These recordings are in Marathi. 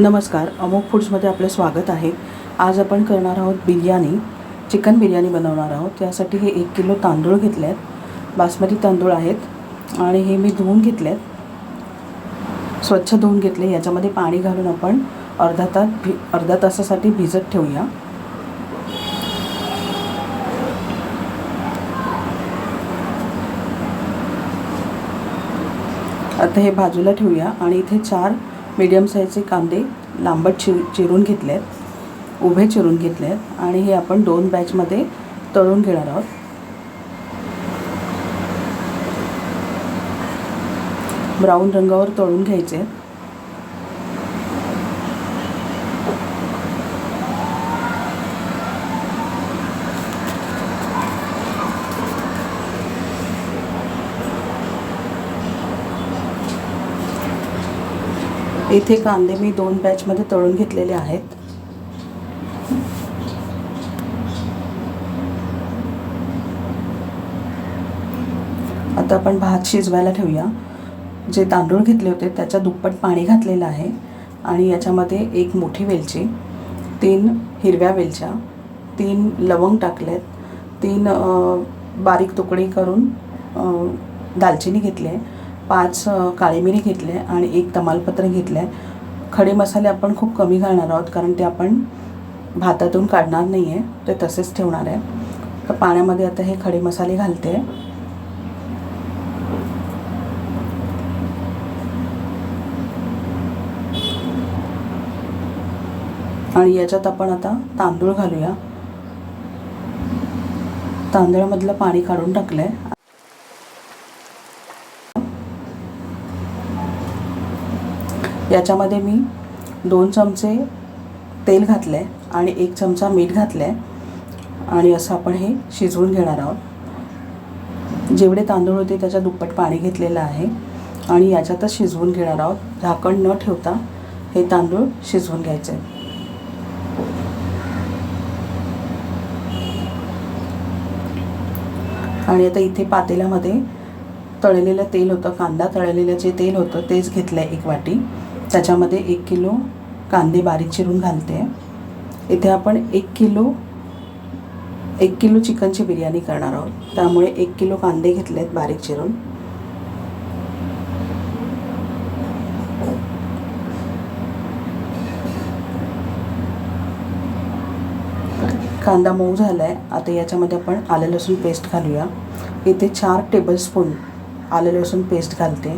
नमस्कार अमोक फूड्समध्ये आपलं स्वागत आहे. आज आपण करणार आहोत बिर्याणी चिकन बिर्याणी बनवणार आहोत. त्यासाठी हे एक किलो तांदूळ घेतले आहेत बासमती तांदूळ आहेत आणि हे मी धुवून घेतले आहेत स्वच्छ धुवून घेतले. याच्यामध्ये पाणी घालून आपण अर्धा तास भि अर्धा तासासाठी भिजत ठेवूया. आता हे बाजूला ठेवूया आणि इथे चार मीडियम साईजचे कांदे लांबट चि चिरून घेतले आहेत. उभे चिरून घेतले आहेत. आणि हे आपण दोन बॅचमध्ये तळून घेणार आहोत. ब्राऊन रंगावर तळून घ्यायचे आहेत. इथे कांदे मी दोन बॅचमध्ये तळून घेतलेले आहेत. आता आपण भात शिजवायला ठेवूया. जे तांदूळ घेतले होते त्याच्या दुप्पट पाणी घातलेलं आहे आणि याच्यामध्ये एक मोठी वेलची तीन हिरव्या वेलच्या तीन लवंग टाकलेत तीन बारीक तुकडे करून दालचिनी घेतली आहे. पाच काळी मिरी घेतली आहे आणि एक तमालपत्र घेतलं आहे. खडे मसाले आपण खूप कमी घालणार आहोत कारण ते आपण भातातून काढणार नाही आहे ते तसेच ठेवणार आहे. तर पाण्यामध्ये आता हे खडे मसाले घालते. आणि याच्यात आपण आता तांदूळ घालूया. तांदळामधलं पाणी काढून टाकलं आहे याच्यामध्ये मी दोन चमचे तेल घातलं आहे आणि एक चमचा मीठ घातलं आहे आणि असं आपण हे शिजवून घेणार आहोत. जेवढे तांदूळ होते त्याच्या दुप्पट पाणी घेतलेलं आहे. आणि याच्यातच शिजवून घेणार आहोत. झाकण न ठेवता हे तांदूळ शिजवून घ्यायचे. आणि आता इथे पातेल्यामध्ये तळलेलं तेल होतं कांदा तळलेलं जे तेल होतं तेच घेतलं आहे एक वाटी. त्याच्यामध्ये एक किलो कांदे बारीक चिरून घालते. इथे आपण एक किलो एक किलो चिकनची बिर्याणी करणार आहोत. त्यामुळे एक किलो कांदे घेतले आहेत बारीक चिरून. कांदा मऊ झाला आहे आता याच्यामध्ये आपण आलं लसूण पेस्ट घालूया. इथे चार टेबलस्पून आलं लसूण पेस्ट घालते.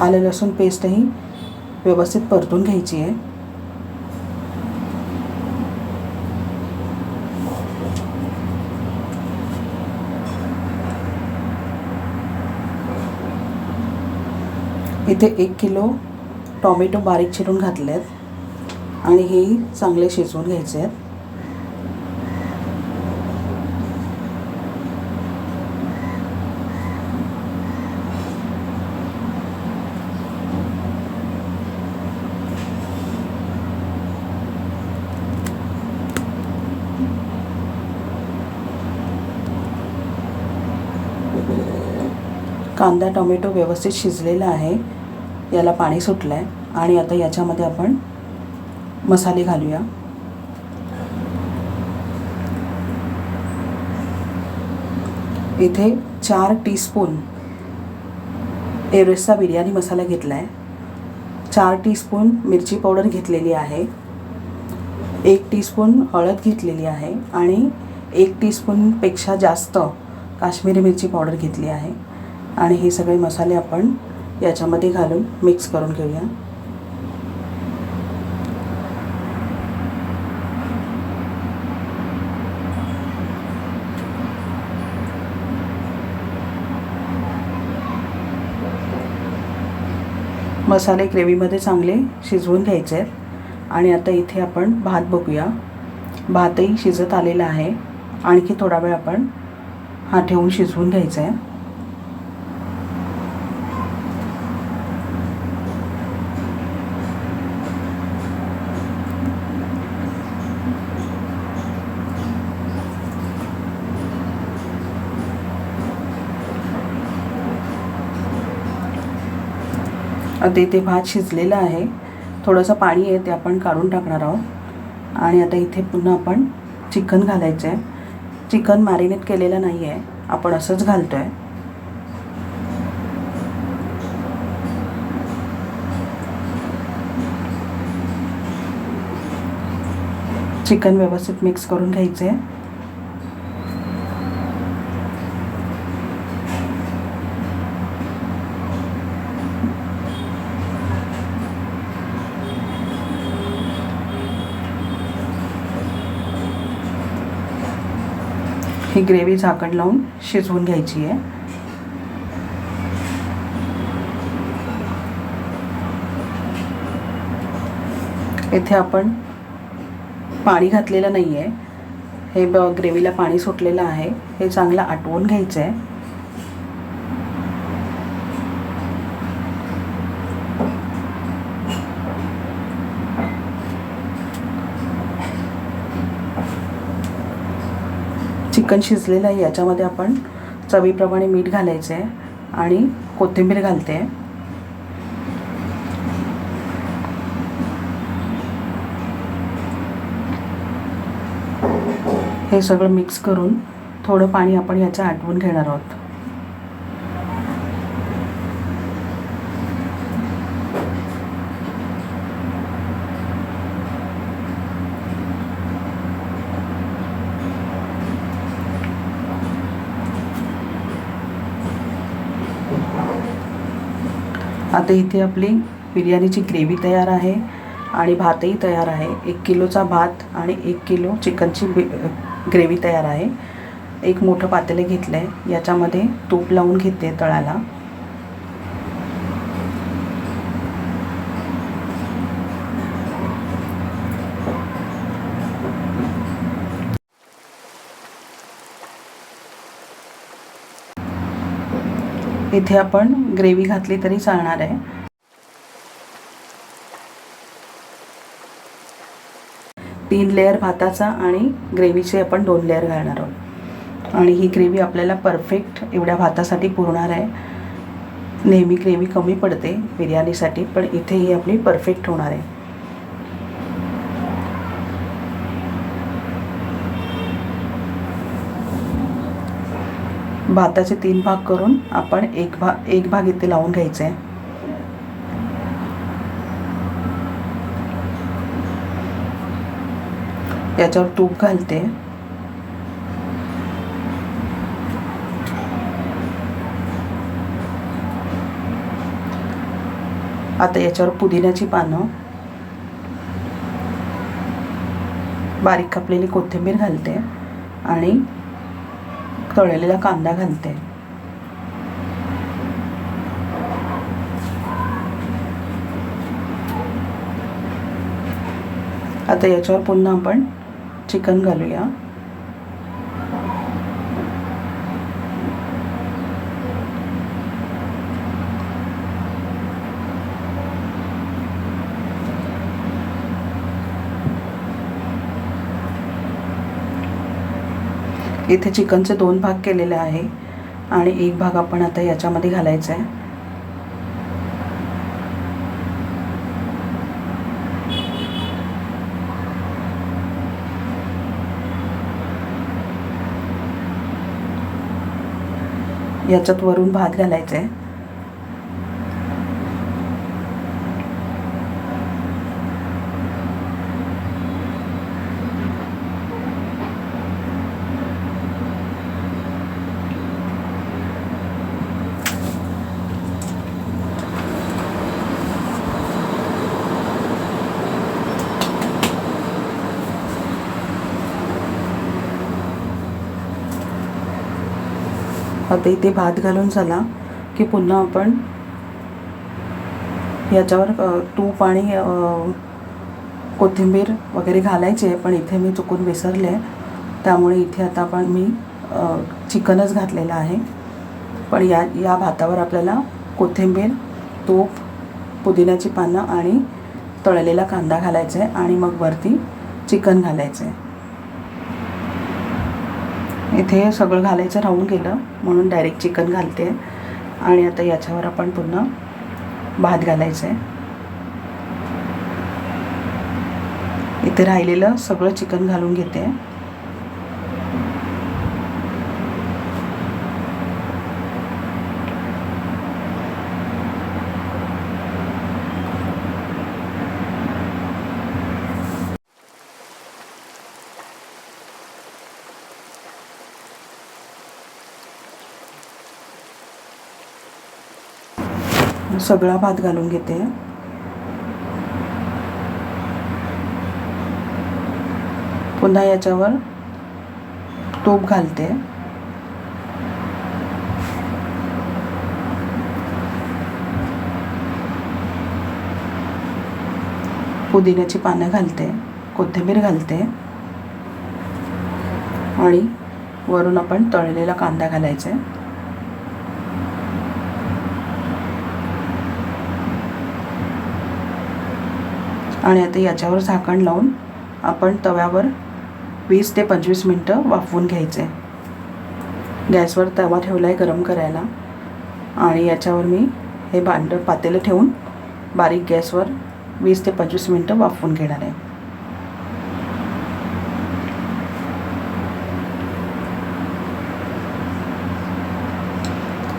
आलं लसूण पेस्टही व्यवस्थित परतून घ्यायची आहे. इथे एक किलो टॉमॅटो बारीक चिरून घातले आहेत आणि हेही चांगले शिजवून घ्यायचे आहेत. कांदा टोमॅटो व्यवस्थित शिजलेला आहे. याला पाणी सुटलं आहे आणि आता याच्यामध्ये आपण मसाले घालूया. इथे चार टीस्पून एव्हरेस्टचा बिर्याणी मसाला घेतला आहे चार टीस्पून मिरची पावडर घेतलेली आहे. एक टीस्पून हळद घेतलेली आहे आणि एक टीस्पूनपेक्षा जास्त काश्मीरी मिरची पावडर घेतली आहे. आणि हे सगळे मसाले आपण याच्यामध्ये घालून मिक्स करून घेऊया. मसाले ग्रेव्हीमध्ये चांगले शिजवून घ्यायचे आहेत. आणि आता इथे आपण भात बघूया. भातही शिजत आलेला आहे. आणखी थोडा वेळ आपण हा ठेवून शिजवून घ्यायचा आहे. आता इथे भात शिजलेला आहे. थोडंसं पाणी आहे ते आपण काढून टाकणार आहोत. आणि आता इथे पुन्हा आपण चिकन घालायचं आहे चिकन मॅरिनेट केलेलं नाही आहे आपण असंच घालतो आहे चिकन व्यवस्थित मिक्स करून घ्यायचं आहे ही ग्रेव्ही झाकण लावून शिजवून घ्यायची आहे. इथे आपण पाणी घातलेलं नाही आहे हे ब ग्रेव्हीला पाणी सुटलेलं आहे. हे चांगलं आटवून घ्यायचं आहे चिकन शिजलेलं आहे याच्यामध्ये आपण चवीप्रमाणे मीठ घालायचं आहे आणि कोथिंबीर घालते. आहे हे सगळं मिक्स करून थोडं पाणी आपण याचं आटवून घेणार आहोत. आता इथे आपली बिर्याणीची ग्रेव्ही तयार आहे आणि भातही तयार आहे. एक किलोचा भात आणि एक किलो चिकनची बि ग्रेव्ही तयार आहे. एक मोठं पातेलं घेतलं आहे याच्यामध्ये तूप लावून घेते तळाला. इथे आपण ग्रेव्ही घातली तरी चालणार आहे. तीन लेअर भाताचा आणि ग्रेव्हीचे आपण दोन लेअर घालणार आहोत. आणि ही ग्रेव्ही आपल्याला परफेक्ट एवढ्या भातासाठी पुरणार आहे. नेहमी ग्रेव्ही कमी पडते बिर्याणीसाठी पण इथे ही आपली परफेक्ट होणार आहे. भाताचे तीन भाग करून आपण एक भाग एक भाग इथे लावून घ्यायचे. आहे याच्यावर तूप घालते. आता याच्यावर पुदिन्याची पानं. बारीक कापलेली कोथिंबीर घालते आणि तळलेला कांदा घालते. आता याच्यावर पुन्हा आपण चिकन घालूया. इथे चिकनचे दोन भाग केलेले आहे आणि एक भाग आपण आता याच्यामध्ये घालायचा आहे. याच्यात वरून भात घालायचा आहे. आता इथे भात घालून झाला की पुन्हा आपण याच्यावर तूप आणि कोथिंबीर वगैरे घालायची आहे पण इथे मी चुकून विसरले. आहे त्यामुळे इथे आता आपण मी चिकनच घातलेलं आहे. पण या या भातावर आपल्याला कोथिंबीर तूप पुदिन्याची पानं आणि तळलेला कांदा घालायचा आहे आणि मग वरती चिकन घालायचं आहे. इथे सगळं घालायचं राहून गेलं. म्हणून डायरेक्ट चिकन घालते. आणि आता याच्यावर आपण पुन्हा भात घालायचं आहे इथे राहिलेलं सगळं चिकन घालून घेते. सगळा भात घालून घेते. पुन्हा याच्यावर तूप घालते. पुदिन्याची पानं घालते कोथिंबीर घालते. आणि वरून आपण तळलेला कांदा घालायचा आहे. आणि आता याच्यावर झाकण लावून आपण तव्यावर वीस ते पंचवीस मिनटं वाफवून घ्यायचे. गॅसवर तवा ठेवला आहे गरम करायला. आणि याच्यावर मी हे भांडं पातेलं ठेवून बारीक गॅसवर वीस ते पंचवीस मिनटं वाफवून घेणार आहे.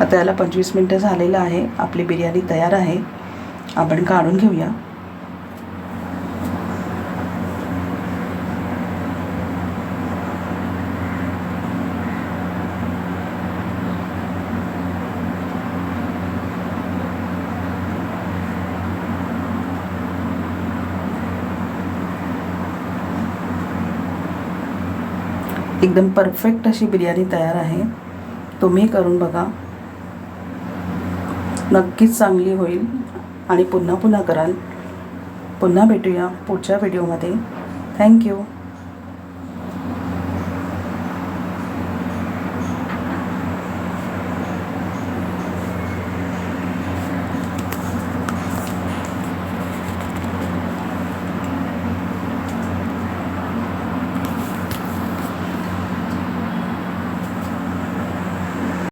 आता याला पंचवीस मिनटं झालेलं आहे. आपली बिर्याणी तयार आहे. आपण काढून घेऊया. एकदम परफेक्ट अशी बिर्याणी तयार आहे. तुम्ही करून बघा. नक्कीच चांगली होईल आणि पुन्हा पुन्हा कराल. पुन्हा भेटूया पुढच्या व्हिडिओमध्ये थँक्यू